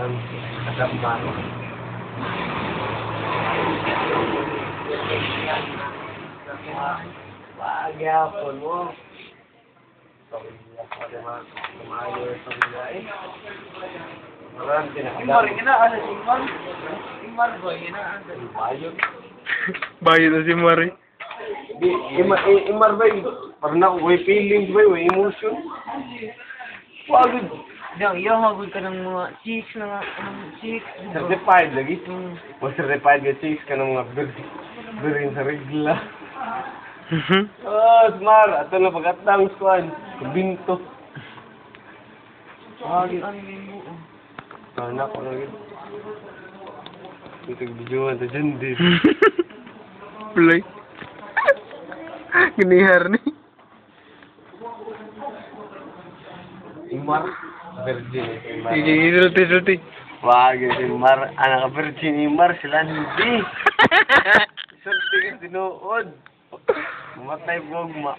Damman. Pagyapon mo. Pamilya ko naman. Kumayo sa mga eh. Marami Imar, pinakadami. ina, ano, Imar? Imar ba, ina, ano? Bayot. Bayad na si Mari. Di, ima, i- imar ba yun? Parang ako, may feelings ba yun? May emotion? Pagod. Dang, iyo, hagod ka ng mga chicks na nga, anong chicks? Certified lagi. Hmm. O certified ka chicks ka ng mga bir birin sa regla. Oh, smart. Ato na pagkatang squad. Binto. Hagod, ano yung buo? Anak ko na yun. Ito videoan to dyan din. Play. Ginihar ni. Imar. Virgin. Sige, isulti, isulti. Wag si Imar. Anak ka virgin Imar. Sila hindi. Sorti ka tinuod. Matay gogma.